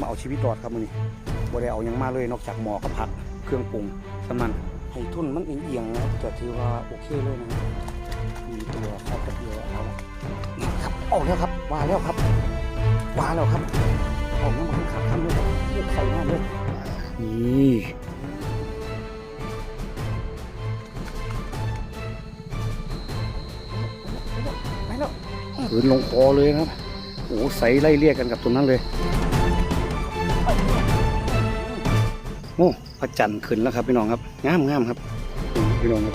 มาเอาชีวิตรอดครับมือนี้บ่ได้เอายังมาเลยนอกจากหมอกับผักเครื่องปรุงสำนั้นให้ทุนมันเอียงๆนะจะถือว่าโอเคเลยนะครับมีตัวครอบกับเดียวเอาละนะครับออกแล้วครับวาแล้วครับวาแล้วครับออกน้ำมันขาดคำเลยเลือกใส่หน้าเลยนี่ไปแล้วขืนลงคอเลยนะครับโอ้ใสไล่เรียกกันกับตรงนั้นเลย อ้พระจันทร์ขึ้นแล้วครับพี่น้องครับงามงามครับพี่น้องครับ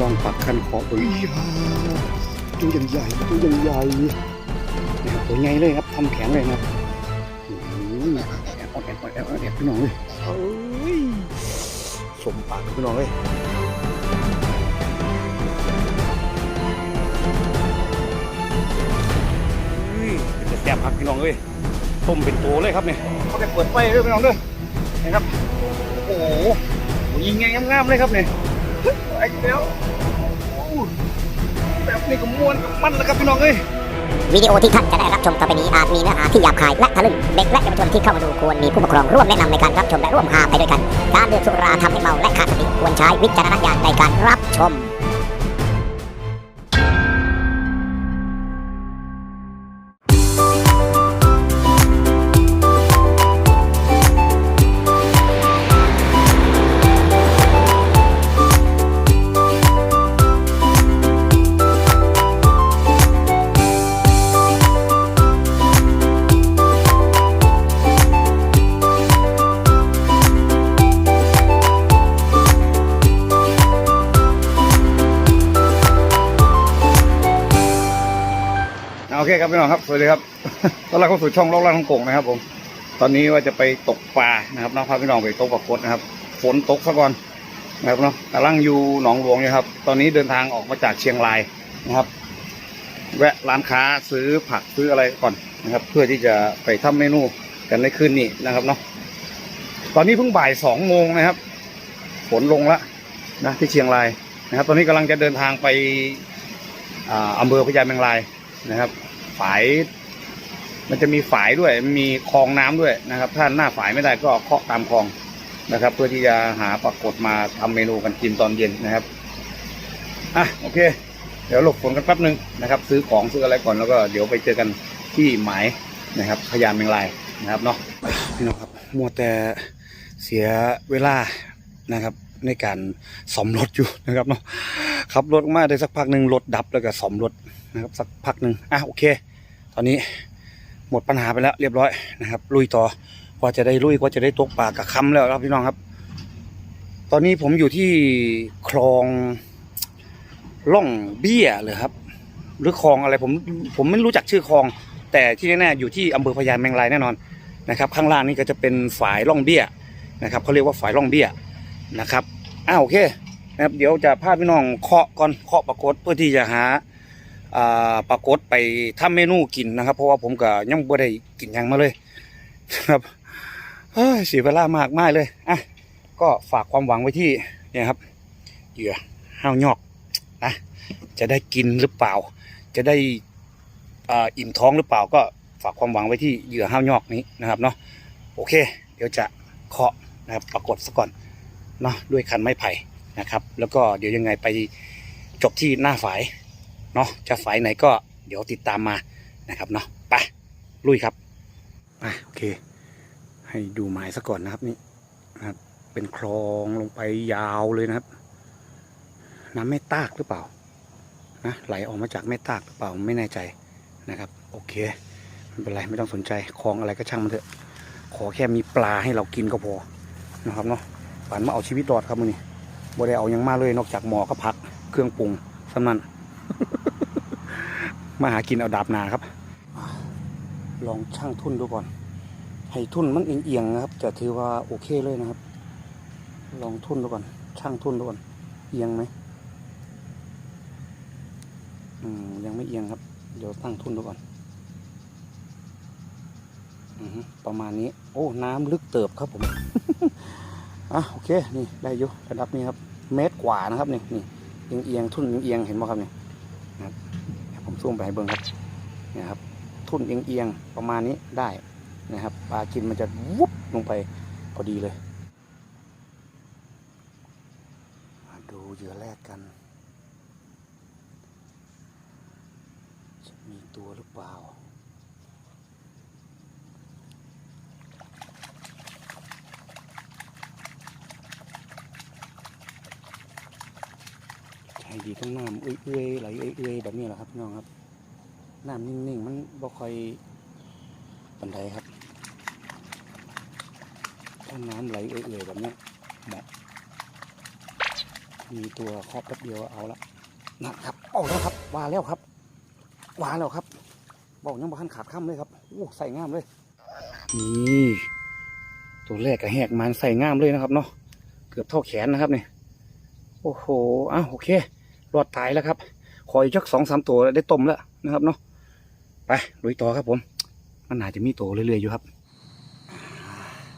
ลองปักคันคอเอ้ยตัวใหญ่ๆตัวใหญ่ๆนะครับตัวใหญ่เลยครับทำแข็งเลยนะครับอืมแอบอดแอบอดแอบอดแอบพี่น้องเลยเอ้ยสมปากพี่น้องเลยเฮ้ยจะแซ่บครับพี่น้องเลยต้มเป็นตัวเลยครับเนี่ยเขาไปเปิดไฟด้วยพี่น้องด้วยนะครับ โอ้โหยิงไงงามๆเลยครับเนี่ยไอ้แล้วแบบนี้ก็ม้วนกับมันแล้วครับพี่น้องเอ้ยวิดีโอที่ท่านจะได้รับชมต่อไปนี้อาจมีเนื้อหาที่หยาบคายและทะลึ่งเด็กและเยาวชนที่เข้ามาดูควรมีผู้ปกครองร่วมแนะนำในการรับชมและร่วมหาไปด้วยกัน การดื่มสุราทำให้เมาและขาดสติควรใช้วิจารณญาณในการรับชม ครับพี่น้องครับสวัสดีครับตอนแรกเข้าสู่ช่องลอกล่างของโก่งนะครับ ผม ตอนนี้ว่าจะไปตกปลานะครับน้องพาพี่น้องไปตกปลากดนะครับฝนตกซะก่อนนะครับเนาะกำลังอยู่หนองหลวงอยู่ครับ ตอนนี้เดินทางออกมาจากเชียงรายนะครับ แวะร้านค้าซื้อผักซื้ออะไรก่อนนะครับ เพื่อที่จะไปทำเมนูกันในคืนนี้นะครับเนาะตอนนี้เพิ่งบ่ายสองโมงนะครับ ฝนลงแล้วนะที่เชียงรายนะครับ ตอนนี้กำลังจะเดินทางไปอ่าอำเภอพญาแมงรายนะครับ ฝาย มันจะมีฝายด้วยมีคลองน้ำด้วยนะครับ ถ้าหน้าฝายไม่ได้ก็เคาะตามคลองนะครับ เพื่อที่จะหาปรากฏมาทำเมนูกันกินตอนเย็นนะครับอะโอเค เดี๋ยวหลบฝนกันแป๊บหนึ่งนะครับ ซื้อของซื้ออะไรก่อนแล้วก็เดี๋ยวไปเจอกันที่หมายนะครับพยานเมงลายนะครับเนาะพี่น้องครับมัวแต่เสียเวลานะครับ ในการซ่อมรถอยู่นะครับเนาะขับรถมาได้สักพักหนึ่งรถดับแล้วก็ซ่อมรถนะครับสักพักหนึ่งอะโอเค อนนี้หมดปัญหาไปแล้วเรียบร้อยนะครับ ลุยต่อกว่าจะได้ลุยกว่าจะได้ตกปลากับคำแล้วครับพี่น้องครับ ตอนนี้ผมอยู่ที่คลองล่องเบี้ยเลยครับ หรือคลองอะไรผมผมไม่รู้จักชื่อคลอง แต่ที่แน่ๆอยู่ที่อำเภอพญาแมงรายแน่นอนนะครับ ข้างล่างนี่ก็จะเป็นฝายล่องเบี้ยนะครับเขาเรียกว่าฝายล่องเบี้ยนะครับอ้าวโอเคนะครับเดี๋ยวจะพาพี่น้องเคาะก่อนเคาะปรากฏเพื่อที่จะหา ปรากฏไปทำเมนูกินนะครับ เพราะว่าผมก็ยังบ่ได้กินยังมาเลยครับเฮ้ยเสียเวลามากมากเลยอะก็ฝากความหวังไว้ที่เนี่ยครับเหยื่อห้าวยอกนะจะได้กินหรือเปล่า จะได้อ่าอิ่มท้องหรือเปล่า ก็ฝากความหวังไว้ที่เหยื่อห้าวยอกนี้นะครับเนาะโอเค เดี๋ยวจะเคาะนะครับปรากฏซะก่อนเนาะด้วยคันไม้ไผ่นะครับ แล้วก็เดี๋ยวยังไงไปจบที่หน้าฝาย เนาะจะฝ่ายไหนก็เดี๋ยวติดตามมานะครับเนาะไปลุยครับอะโอเค ให้ดูหมายซะก่อนนะครับนี่นะครับ เป็นคลองลงไปยาวเลยนะครับ น้ำแม่ตากหรือเปล่านะไหลออกมาจากแม่ตากหรือเปล่าไม่แน่ใจนะครับ โอเคไม่เป็นไรไม่ต้องสนใจคลองอะไรก็ช่างมันเถอะ ขอแค่มีปลาให้เรากินก็พอนะครับเนาะฝันมาเอาชีวิตรอดครับมือนี้บ่ได้เอายังมาเลยนอกจากหมอกับผักเครื่องปรุงสำนัน มาหากินเอาดาบนาครับ ลองช่างทุนดูก่อนให้ทุนมันเอียงๆนะครับ จะถือว่าโอเคเลยนะครับ ลองทุนดูก่อนช่างทุนดูก่อนเอียงไหมอืมยังไม่เอียงครับ เดี๋ยวตั้งทุนดูก่อนอือฮึประมาณนี้ โอ้ น้ำลึกเติบครับผมอะโอเคนี่ได้อยู่ระดับนี้ครับ เมตรกว่านะครับนี่นี่เอียงเอียงๆทุนเอียงๆเห็นไหมครับเนี่เดี๋ย ซูมไปให้เบิ้งครับเนี่ยครับทุ่นเอียงๆประมาณนี้ได้นะครับปลากินมันจะวุบลงไปพอดีเลยมาดูเหยื่อแรกกัน จะมีตัวหรือเปล่า ดีต้องน้ำเอื้อยๆไหลเอื้อยๆแบบนี้แหละครับพี่น้องครับน้ำนิ่งๆ มันบ่ค่อยปันไดครับถ้าน้ำไหลเอื่อยๆแบบนี้ยเหมาะมีตัวเคาะแป๊บเดียวเอาละนะครับเอาแล้วครับวาแล้วครับวาแล้วครับบอกยังบ่ทันขาดข้ามเลยครับโอ้ใส่งามเลยนี่ตัวแรกก็แหกมันใส่งามเลยนะครับเนาะเกือบเท่าแขนนะครับเนี่ยโอ้โหอ้าวโอเค รอดตายแล้วครับขออีกสักสองสามตัวได้ต้มแล้วนะครับเนาะไปลุยต่อครับผม มันอาจจะมีตัวเรื่อยๆอยู่ครับ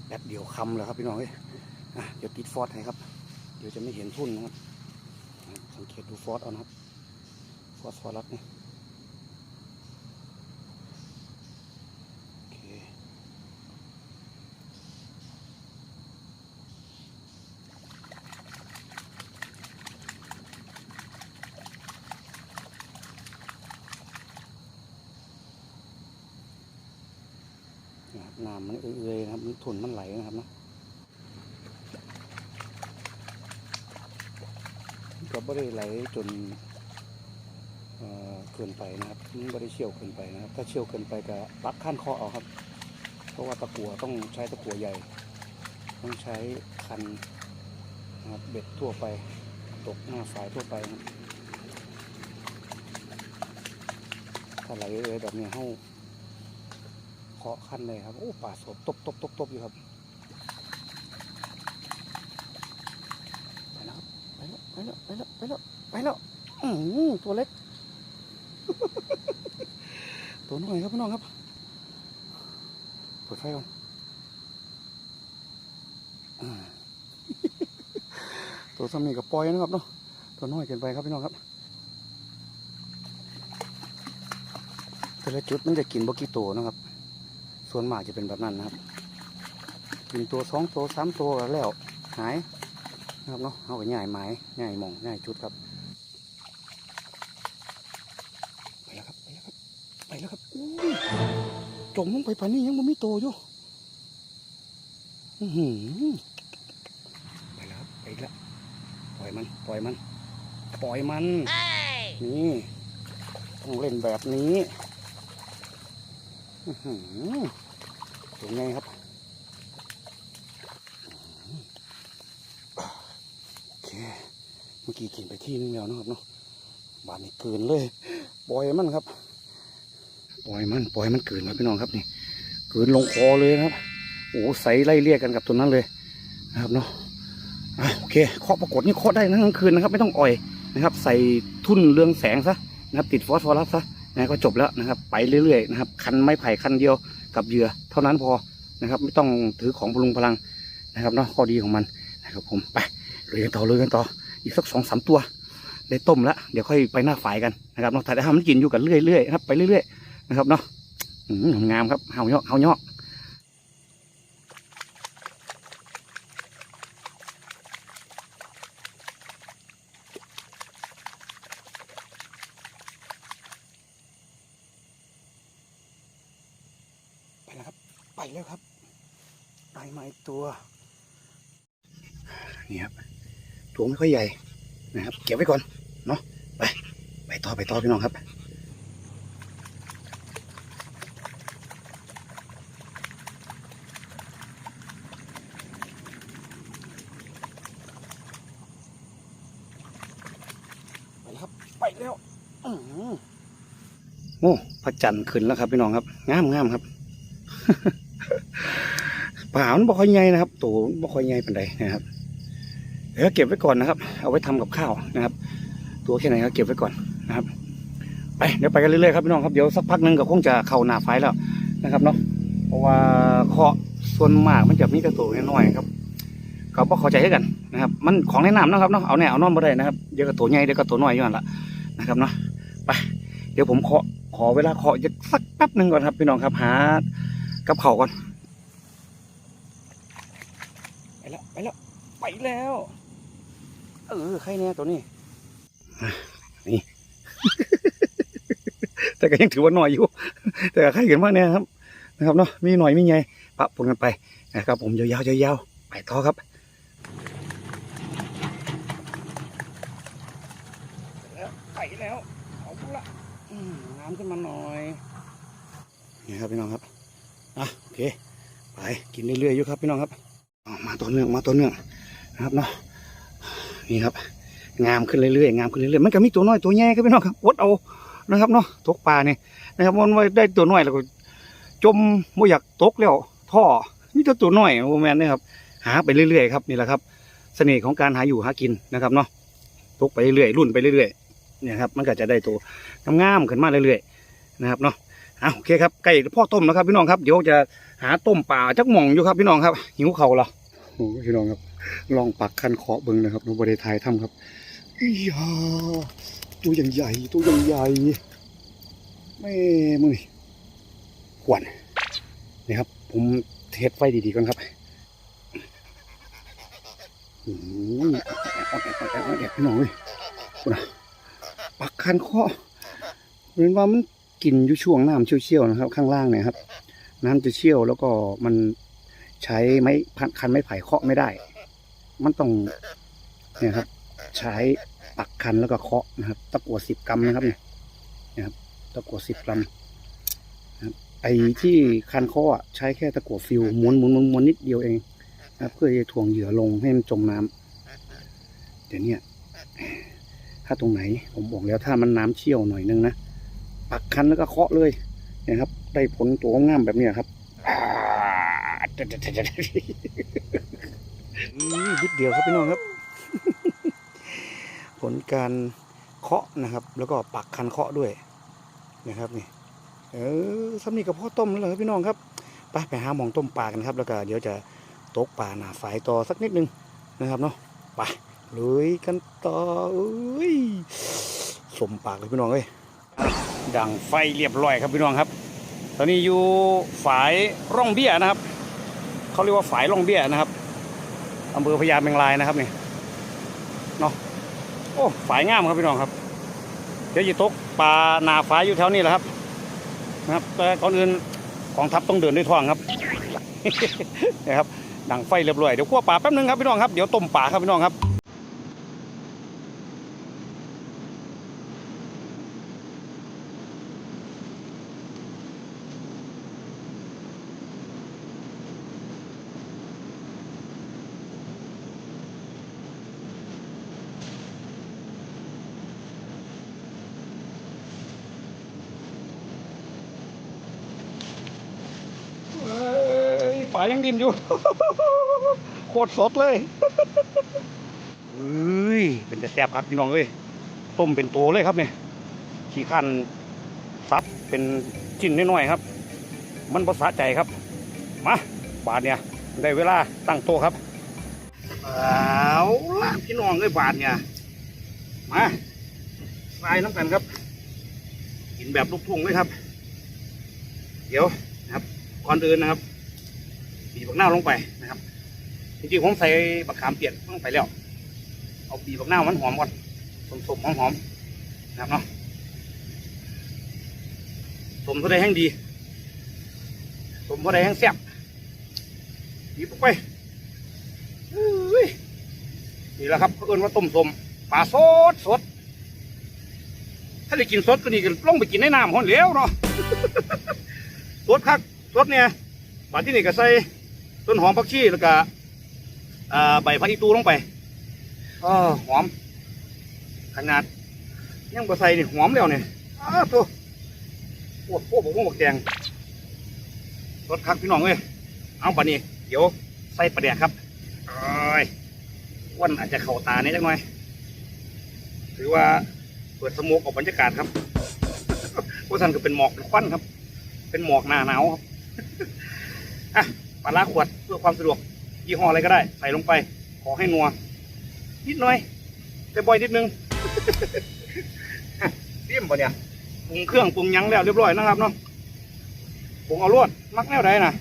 แป๊บเดียวคำแล้วครับพี่น้องเอ้ยเดี๋ยวติดฟอสให้ครับ เดี๋ยวจะไม่เห็นทุ่นนะครับสังเกตดูฟอสเอานะครับฟอสฟอสรัสนี่ น้ำมันเอื่อยๆนะครับมันถุนมันไหลนะครับเนาะก็ไม่ได้ไหลจนเกินไปนะครับไม่ได้เชี่ยวเกินไปนะครับ ถ้าเชี่ยวเกินไปก็ปักขั้นคอเอาครับ เพราะว่าตะกัวต้องใช้ตะกัวใหญ่ ต้องใช้คันนะครับเบ็ดทั่วไปตกหน้าฝายทั่วไปนะครับถ้าไหลเอื่อยแบบนี้เฮ้า เคาะขั้นเลยครับ โอ้ป่าสดตบตบตบตบอยู่ครับไปแล้วไปแล้วไปแล้วไปแล้วไปแล้วอือตัวเล็ก ตัวน้อยครับพี่น้องครับเปิดไฟก่อนอ่าตัวสามีกับปอยนะครับเนาะตัวน้อยเกินไปครับพี่น้องครับแต่ละจุดมันจะกินบกี่ตัวนะครับ ส่วนมากจะเป็นแบบนั้นนะครับกินตัวสองตัวสามตัวแล้วหายนะครับเนาะเอาไปง่ายไม้ง่ายหมองง่ายจุดครับ ไปแล้วครับ ไปแล้วครับไปแล้วครับอุ้ยจมลงไปป่านนี้ยังไม่มีโตอยู่อือหือไปแล้วครับไปแล้วปล่อยมัน ปล่อยมัน ปล่อยมันนี่ต้องเล่นแบบนี้ อื้อหือเป็นไงครับโอเคเมื่อกี้กินไปที่นึงแล้วนะครับเนาะบานนี้เกินเลย ปล่อยมันครับ ปล่อยมัน ปล่อยมันเกินครับพี่น้องครับนี่ เกินลงคอเลยนะครับ โอ้ใสไล่เรียกกันกับตัวนั้นเลยนะครับเนาะอะโอเคเคาะปรากฏนี่เคาะได้ทั้งกลางคืนนะครับ ไม่ต้องอ่อยนะครับ ใส่ทุ่นเรืองแสงซะนะครับ ติดฟอสฟอรัสซะ นะก็จบแล้วนะครับ ไปเรื่อยๆนะครับ คันไม้ไผ่คันเดียวกับเหยื่อเท่านั้นพอนะครับ ไม่ต้องถือของพลุงพลังนะครับเนาะข้อดีของมันนะครับผมไปเลยกันต่อเลยกันต่ออีกสักสองสามตัว ได้ต้มแล้วเดี๋ยวค่อยไปหน้าฝายกันนะครับเนาะถ้าได้ทำมันกินอยู่กันเรื่อยๆนะครับไปเรื่อยๆนะครับเนาะงามครับเฮาเนาะเฮาเนาะไปแล้วครับ ไปแล้วครับได้มาอีกตัวนี่ครับ ตัวไม่ค่อยใหญ่นะครับ เก็บไว้ก่อนเนาะไปไปต่อไปต่อพี่น้องครับไปแล้วครับไปแล้วโอ้พระจันทร์ขึ้นแล้วครับพี่น้องครับงามงามครับป่ามันบ่ค่อยใหญ่นะครับตัวบ่ค่อยใหญ่ปานใดนะครับ ดี๋ยวเก็บไว้ก่อนนะครับ เอาไว้ทำกับข้าวนะครับ ตัวแค่ไหนก็เก็บไว้ก่อนนะครับ ไปเดี๋ยวไปกันเรื่อยๆครับพี่น้องครับเดี๋ยวสักพักหนึงก็คงจะเข้าหนาไฟแล้วนะครับเนาะเพราะว่าเคาะส่วนมากมันจะมีแต่ตัวน้อยๆครับเขาบ่เข้าใจกันนะครับ มันของแนะนำนะครับเนาะเอาแน่เอานอนบ่ได้นะครับเดี๋ยวก็ตัวใหญ่เดี๋ยวก็ตัวน้อยอยู่นั่นละนะครับเนาะไปเดี๋ยวผมขอขอเวลาเคาะอีกสักแป๊บหนึ่งก่อนครับพี่น้องครับหากับเขาก่อนไปแล้วไปแล้วไปแล้ว เออใครเนี่ยตัวนี้อะนี่ แต่ก็ยังถือว่าหน่อยอยู่ แต่ก็ใครเห็นว่าเนี่ยครับ นะครับเนาะมีหน่อยมีไงปะปนกันไปนะครับ ผมยาวๆยาวๆไปต่อครับแล้วไปแล้วเอาละอืมน้ำขึ้นมาหน่อยนี่ครับพี่น้องครับอะโอเคไปกินเรื่อยๆอยู่ครับพี่น้องครับเอามาตัวเนื่องมาตัวเนื่องนะครับเนาะ นี่ครับ งามขึ้นเรื่อยๆงามขึ้นเรื่อยๆมันก็มีตัวน้อยตัวใหญ่ครับพี่น้องครับอดเอานะครับเนาะตกปลาเนี่ยนะครับมันไว้ได้ตัวน้อยแล้วก็จมไม่อยากตกแล้วท่อนี่ตัวตัวน้อยโมแมนนะครับ หาไปเรื่อยๆครับนี่แหละครับ เสน่ห์ของการหาอยู่หากินนะครับเนาะตกไปเรื่อยๆรุ่นไปเรื่อยๆเนี่ยครับมันก็จะได้ตัวงามๆขึ้นมาเรื่อยๆนะครับเนาะอะโอเคครับไก่พ่อต้มแล้วครับพี่น้องครับเดี๋ยวจะหาต้มป่าจักหม่องอยู่ครับพี่น้องครับหิวเข่าเหรอโอ้พี่น้องครับ ลองปักคันเคาะเบิ้งนะครับนบริทายทำครับอียาตัวอย่างใหญ่ตัวอย่างใหญ่แม่มึงนี่ขวัญนี่ครับ ผมเทสไฟดีๆก่อนครับโอ้ยแอบแอบแอบแอบแอบพี่น้องเว้ยคุณนะปักคันเคาะเหมือนว่ามันกินอยู่ช่วงน้ำเชี่ยวๆนะครับ ข้างล่างเนี่ยครับ น้ำจะเชี่ยวแล้วก็มันใช้ไม้คันไม้ไผ่เคาะไม่ได้ มันต้องเนี่ยครับ ใช้ปักคันแล้วก็เคาะนะครับ ตะกั่วสิบกรัมนะครับเนี่ยนะครับ ตะกั่วสิบกรัมนะครับไอ้ที่คันเคาะอะใช้แค่ตะกั่วฟิวม้วนม้วนม้วนม้วนนิดเดียวเองนะครับเพื่อจะถ่วงเหยื่อลงให้มันจมน้ำเดี๋ยวเนี้ถ้าตรงไหน ผมบอกแล้วถ้ามันน้ำเชี่ยวหน่อยนึงนะปักคันแล้วก็เคาะเลยนะครับ ได้ผลตัวงามแบบนี้ครับ นิดเดียวครับพี่น้องครับ ผลการเคาะนะครับ แล้วก็ปักคันเคาะด้วยนะครับนี่เออสำนีกับพ่อต้มแล้วเหรอครับพี่น้องครับไปไปหาหมองต้มปลากันครับ แล้วก็เดี๋ยวจะตกปลาหนาฝายต่อสักนิดนึงนะครับเนาะไปลุยกันต่อเอ้ยสมปากเลยพี่น้องเอ้ยดังไฟเรียบร้อยครับพี่น้องครับ ตอนนี้อยู่ฝายร่องเบี้ยนะครับเขาเรียกว่าฝายร่องเบี้ยนะครับ อำเภอพญาเมงรายนะครับนี่เนาะโอ้ฝายงามครับพี่น้องครับ เดี๋ยวจะตกปลาหนาฝายอยู่แถวนี้แหละครับนะครับแต่ก่อนอื่นของทัพต้องเดินด้วยท้องครับนะครับดังไฟเรียบร้อยเดี๋ยวคั่วปลาแป๊บนึงครับพี่น้องครับเดี๋ยวต้มปลาครับพี่น้องครับ เอ้ายังดินอยู่ โคตรสดเลยเฮ้ย เป็นแต่แซ่บครับพี่น้องเอ้ย ต้มเป็นโตเลยครับเนี่ยขี้ขันซับเป็นชิ้นน้อยๆครับ มันภาษาใจครับ มา บาทเนี่ย ได้เวลาตั้งโตครับเอาละพี่น้องเอ้ยบาทเนี่ย มาทรายน้ำกันครับ กินแบบลูกทุ่งเลยครับ เดี๋ยวนะครับ ก่อนอื่นนะครับ บีบักหน้าลงไปนะครับจริงๆผมใส่บักขามเปียกลงไปแล้ว เอาบีบักหน้ามันหอมก่อนสมๆหอมๆนะครับเนาะสมเท่าใดแห้งดี สมเท่าใดแห้งแซ่บบีบลงไปอุ้ยนี่แหละครับเขาเอิ้นว่าต้มสมปลาสดสดถ้าได้กินสดก็นี่ก็ลงไปกินในน้ำห้อนเหลวเนาะสดคักสดเนี่ยบาดที่นี่ก็ใส่ ต้นหอมผักชีแล้วก็อ่าใบผักอีตูลงไปอ๋อหอม ขนาดยังบ่ใส่นี่หอมแล้วเนี่ยอ้าวตัวปวดพวกบอกว่าบอกแดงสดคักพี่น้องเอ้ยเอาปะนี่เดี๋ยวใส่ปลาแดกครับโอ้ยอ้วันอาจจะเข่าตาเนี่ยจังหน่อยถือว่าเปิดสโมกออกบรรยากาศครับพวกท่านก็เป็นหมอกเป็นควันครับ เป็นหมอกหนาหนาวครับอะ ปลาร้าขวดเพื่อความสะดวกยี่ห้ออะไรก็ได้ ใส่ลงไป ขอให้นัว นิดหน่อย แต่บ่อยนิดนึงเตรียมปะเนี่ยปรุงเครื่องปรุงยังแล้วเรียบร้อยนะครับเนาะผงเอารวดมักแนวใดนะ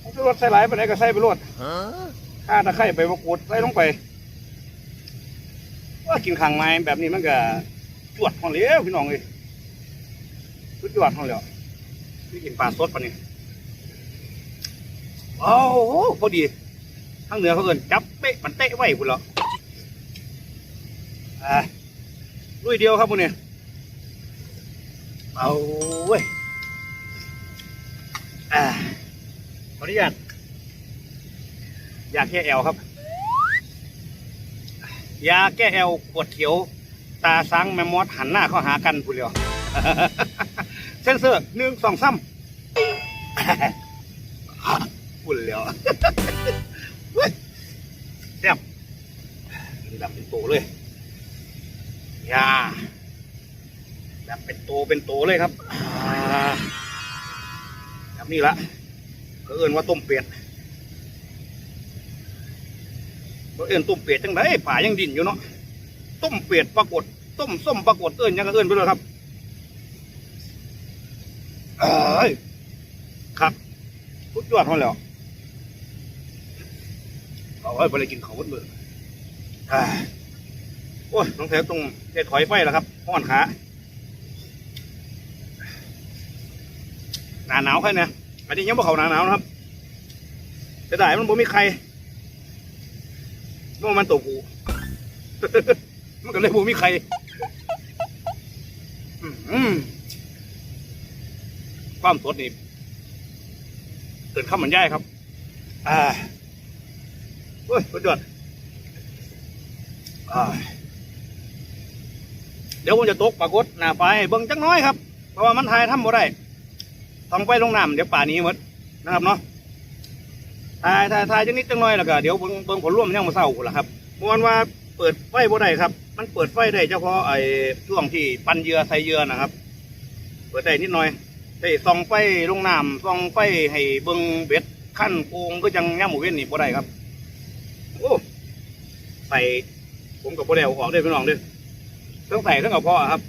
ผงชูรสใส่หลายไปไหนก็ใส่ไปรวดข้าตะไคร้ไปมะกรูดใส่ลงไป ว่ากินขังไม้แบบนี้มันก็จวดของเหลวพี่น้องเลยสุดยอดของเหลวนี่กินปลาสดปะเนี่ย โอ้โหพอดีทั้งเหนือเขาเอินจับเป๊ะมันเตะไว้คุณเหรออ่าลุยเดียวครับพวกนี้เอาเว้ยอ่าขออนุญาตยาแก้แอลครับ ยาแก้แอลปวดเขียว ตาสังแมมมอสหันหน้าเข้าหากันพูดเดียวเซนเซอร์หนึ่งสองสา มพูดเดียวเว้ยแซ่บดับเป็นโตเลยยาแบบเป็นโตเป็นโตเลยครับอ่าครับนี่ละก็เอิ้นว่าต้มเป็ดก็เอิ้นต้มเป็ดจังไดป่ายังดินอยู่เนาะต้มเป็ดปรากฏต้มส้มปรากฏเอิ้นยังก็เอิ้นไปเลยครับเอ้ยครับพุดยอดเขาแล้ว เอาไว้ไปเลยกินเขาวหมดมืออ่าโอ้ยน้องแถวตรงได้ถอยไฟแล้วครับห้อนขาหนาหนาวแค่เนี่ยอันนี้ยังบ่เขาหนาหนาวนะครับจะได้มันบ่มีใครเมื่อมันตกกูมันก็เลยบ่มีใครความสดนี่เกินข้ามมันย่ายครับ อ่า เฮ้ยสุดยอดเดี๋ยวผมจะตกปรากฏหน้าไฟให้เบิ่งจักหน้อยครับ เพราะว่ามันถ่ายทำบ่ได้ต้องไปลงน้ำเดี๋ยวป่านี้หมดนะครับเนาะทายทายทายจังนิดจังน้อยแล้วก็เดี๋ยวเบิ่งเบิ่งผลร่วมยังมาเศร้าคนละครับมวนว่าเปิดไฟบ่ได้ครับ มันเปิดไฟได้เฉพาะไอ้ช่วงที่ปันเยื่อใส่เยื่อนะครับ เปิดได้นิดหน่อยได้ส่องไฟลงน้ำส่องไฟให้เบิ่งเบ็ดขั้นโกงก็ยังย่หมูเว้นนี่บ่ได้ครับ ส่ผมกับบ่ได้เอออกด้อพี่น้องด้อต้องใส่ทั้งเอาพ่อครับ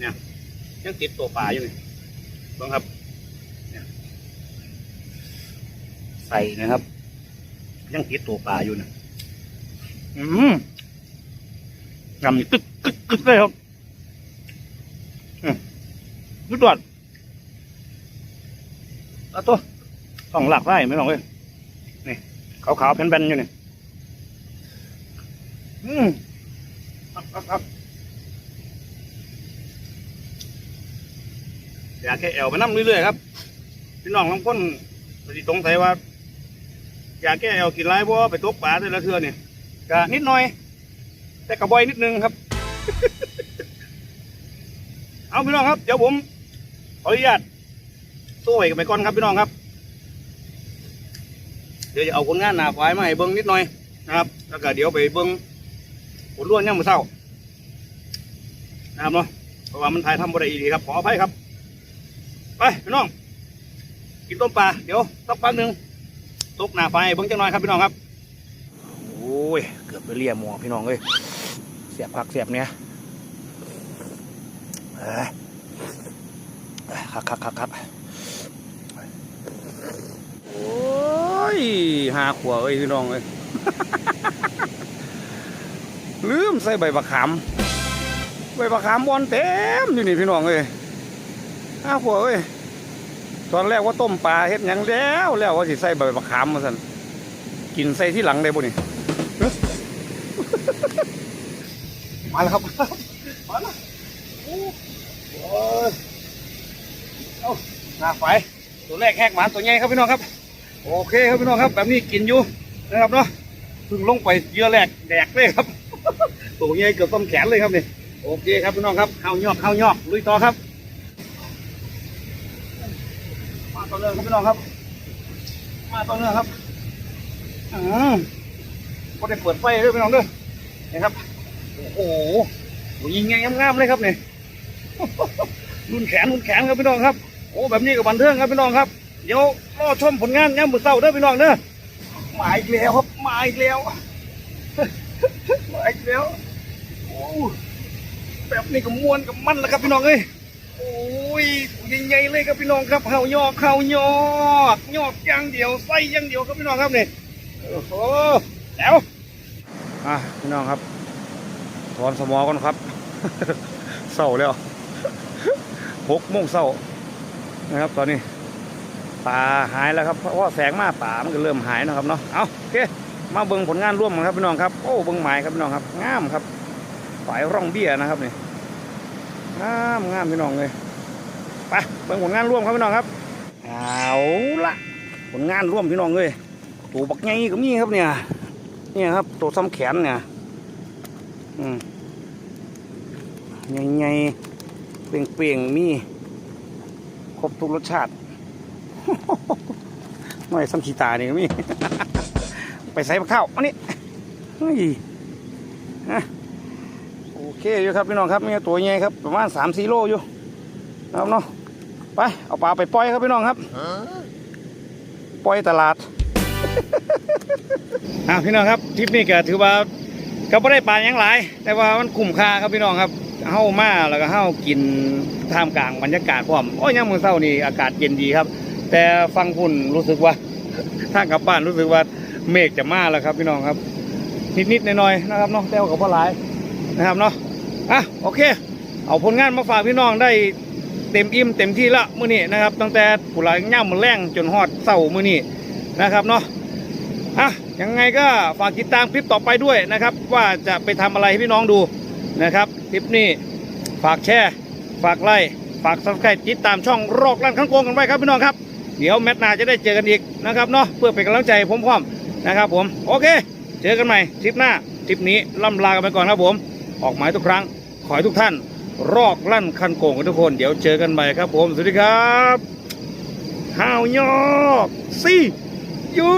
เนี่ยยังติดตัวปลาอยู่นี่บ้างครับเนี่ยใส่นะครับ ยังติดตัวปลาอยู่นะอืมยำนี่กึกกึกกึกเลยครับอืมสุดยอดเอาตัวสองหลักได้ไหมน้องเอ้ยนี่ขาวๆแผ่นๆอยู่นี่ อืมครับครับครับอยากแค่แอวมานั่เรื่อยๆครับพี่น้องบางคนก็สิสงสัยว่า อยากแก้แอวกินไรบ่ไปตกปลาแต่ละเทือเนี่ยก็นิดหน่อย แต่กระบอยนิดนึงครับ เอาพี่น้องครับ เดี๋ยวผมขออนุญาตสู้ไว้กันไปก่อนครับพี่น้องครับ เดี๋ยวจะเอาคนงานหนาควายมาให้เบิ้งนิดหน่อยนะครับ แล้วก็เดี๋ยวไปเบิ้ง ผลล้วนย่างมือเศร้านะครับเนาะเพราะว่ามันถ่ายทำบ่ได้อีดีครับ ขออภัยครับ ไปพี่น้อง กินต้มปลา เดี๋ยวสักพักหนึ่งตกหน้าไฟเบิ้งจังหน่อยครับพี่น้องครับ โอ้ย เกือบไปเลียหมอพี่น้องเลยเสียบผักเสียบเนี้ยเอ้ยคักคักคักคักโอ้ยหาขวเอ้ยพี่น้องเอ้ย ลืมใส่ใบบักขามใบบักขามบอนเต็มอยู่นี่พี่น้องเอ้ยอ้าวผัวเอ้ยตอนแรกว่าต้มปลาเฮ็ดยังแล้วแล้วว่าสิใส่ใบมะขามมาสั่นกินใส่ที่หลังได้บ่นี่มาแล้วครับมาแล้วโอ้ยเอาหน้าไฟตัวแรกแหกหมานตัวใหญ่ครับพี่น้องครับ โอเคครับพี่น้องครับ แบบนี้กินอยู่นะครับเนาะเพิ่งลงไปเยื่อแรกแดกเลยครับ ตัวใหญ่เกือบต้นแขนเลยครับนี่โอเคครับพี่น้องครับข้าวยอกข้าวยอกลุยต่อครับมาต่อเนื่องครับพี่น้องครับ มาต่อเนื่องครับอืมก็ได้เปิดไฟด้วยพี่น้องด้วยนี่ครับโอ้โหยิงไงงามๆเลยครับนี่รุนแขนรุนแขนครับพี่น้องครับโอ้แบบนี้กับบันเทิงครับพี่น้องครับเดี๋ยวรอชมผลงานย่ามมือเศร้าเด้อพี่น้องเด้อมาอีกแล้วครับมาอีกแล้ว มาอีกแล้วโอ้แบบนี้ก็ม้วนกับมันแล้วครับพี่น้องเอ้ยโอ้ยยใหญ่ๆเลยครับพี่น้องครับเห่ายอกเห่ายอกยอกอย่างเดียวไส้อย่างเดียวครับพี่น้องครับนี่โอ้โหแล้วอะพี่น้องครับถอนสมอก่อนครับเศร้าแล้วหกโมงเศร้านะครับตอนนี้ป่าหายแล้วครับเพราะว่าแสงมาป่ามันก็เริ่มหายนะครับเนาะเอาโอเค มาเบิ่งผลงานร่วมกันครับพี่น้องครับโอ้เบิ่งหมายครับพี่น้องครับงามครับฝ่ายร่องเบี้ยนะครับนี่งามงามพี่น้องเลยไปเบิ่งผลงานร่วมครับพี่น้องครับเอาละผลงานร่วมพี่น้องเลยตัวบักใหญ่ก็มีครับเนี่ยเนี่ยครับตัวซ้ำแขนเนี่ยอืมใหญ่ๆเปลี่ยงๆมีครบทุกรสชาติหน่อยซ้ำขีตานี่ก็มี ไปใส่มะข้าวอันนี้เฮ้ยโอเคอยู่ครับพี่น้องครับมีตัวใหญ่ครับประมาณสามสี่โลอยู่นะครับเนาะไปเอาปลาไปปล่อยครับพี่น้องครับปล่อยตลาดอะพี่น้องครับทริปนี้ก็ถือว่าก็ไม่ได้ปลาหยังหลาย แต่ว่ามันคุ้มค่าครับพี่น้องครับเฮ้ามาแล้วก็เฮ้ากินท่ามกลางบรรยากาศพร้อมโอ้ยยังมือเศร้านี่อากาศเย็นดีครับ แต่ฟังฝุ่นรู้สึกว่าทางกลับบ้านรู้สึกว่า เมฆจะมาแล้วครับพี่น้องครับ นิดๆหน่อยๆนะครับเนาะแต่ว่ากับพ่อหลายนะครับเนาะอะโอเค เอาผลงานมาฝากพี่น้องได้เต็มอิ่มเต็มที่ละมื้อนี้นะครับ ตั้งแต่ผู้หลายย่ำมือแรงจนฮอดเศร้ามื้อนี้นะครับเนาะอะยังไงก็ฝากติดตามคลิปต่อไปด้วยนะครับ ว่าจะไปทำอะไรให้พี่น้องดูนะครับคลิปนี้ฝากแชร์ฝากไลค์ฝากซับสไครต์ติดตามช่องโรคลั่นข้างโกงกันไว้ครับพี่น้องครับ เดี๋ยวแมตนาจะได้เจอกันอีกนะครับเนาะเพื่อเป็นกำลังใจให้ผมพร้อม นะครับผม โอเค เจอกันใหม่ทริปหน้าทริปนี้ล่ำลากันไปก่อนครับผม ออกหมายทุกครั้ง ขอให้ทุกท่าน รอกลั่นคันโกงกันทุกคน เดี๋ยวเจอกันใหม่ครับผม สวัสดีครับฮาวยอกซี่ยู